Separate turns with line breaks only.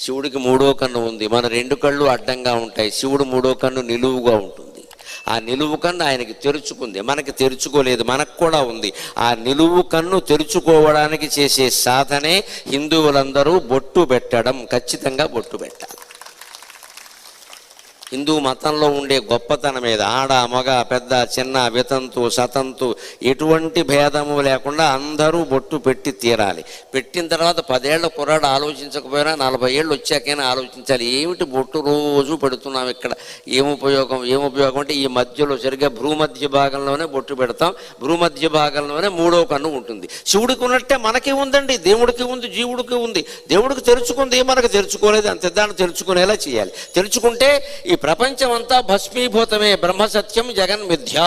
శివుడికి మూడో కన్ను ఉంది. మన రెండు కళ్ళు అడ్డంగా ఉంటాయి. శివుడు మూడో కన్ను నిలువుగా ఉంటుంది. ఆ నిలువు కన్ను ఆయనకి తెరుచుకుంది. మనకి తెరుచుకోలేదు. మనకు కూడా ఉంది. ఆ నిలువు కన్ను తెరుచుకోవడానికి చేసే సాధనే హిందువులందరూ బొట్టు పెట్టడం ఖచ్చితంగా బొట్టు పెట్టాలి. హిందూ మతంలో ఉండే గొప్పతనం మీద ఆడ మగ పెద్ద చిన్న వితంతు సతంతు ఎటువంటి భేదము లేకుండా అందరూ బొట్టు పెట్టి తీరాలి. పెట్టిన తర్వాత పదేళ్ళ కుర్రాడు ఆలోచించకపోయినా నలభై ఏళ్ళు వచ్చాకైనా ఆలోచించాలి. ఏమిటి బొట్టు రోజు పెడుతున్నాం ఇక్కడ? ఏం ఉపయోగం ఏం ఉపయోగం? అంటే ఈ మధ్యలో సరిగ్గా భూమధ్య భాగంలోనే బొట్టు పెడతాం. భూమధ్య భాగంలోనే మూడో కన్ను ఉంటుంది. శివుడికి ఉన్నట్టే మనకి ఉందండి దేవుడికి ఉంది జీవుడికి ఉంది. దేవుడికి తెరుచుకుంది మనకు తెరుచుకోలేదు అంతే దాన్ని తెరుచుకునేలా చేయాలి. తెరుచుకుంటే ఈ ప్రపంచమంతా భస్మీభూతమే బ్రహ్మసత్యం జగన్మిథ్య.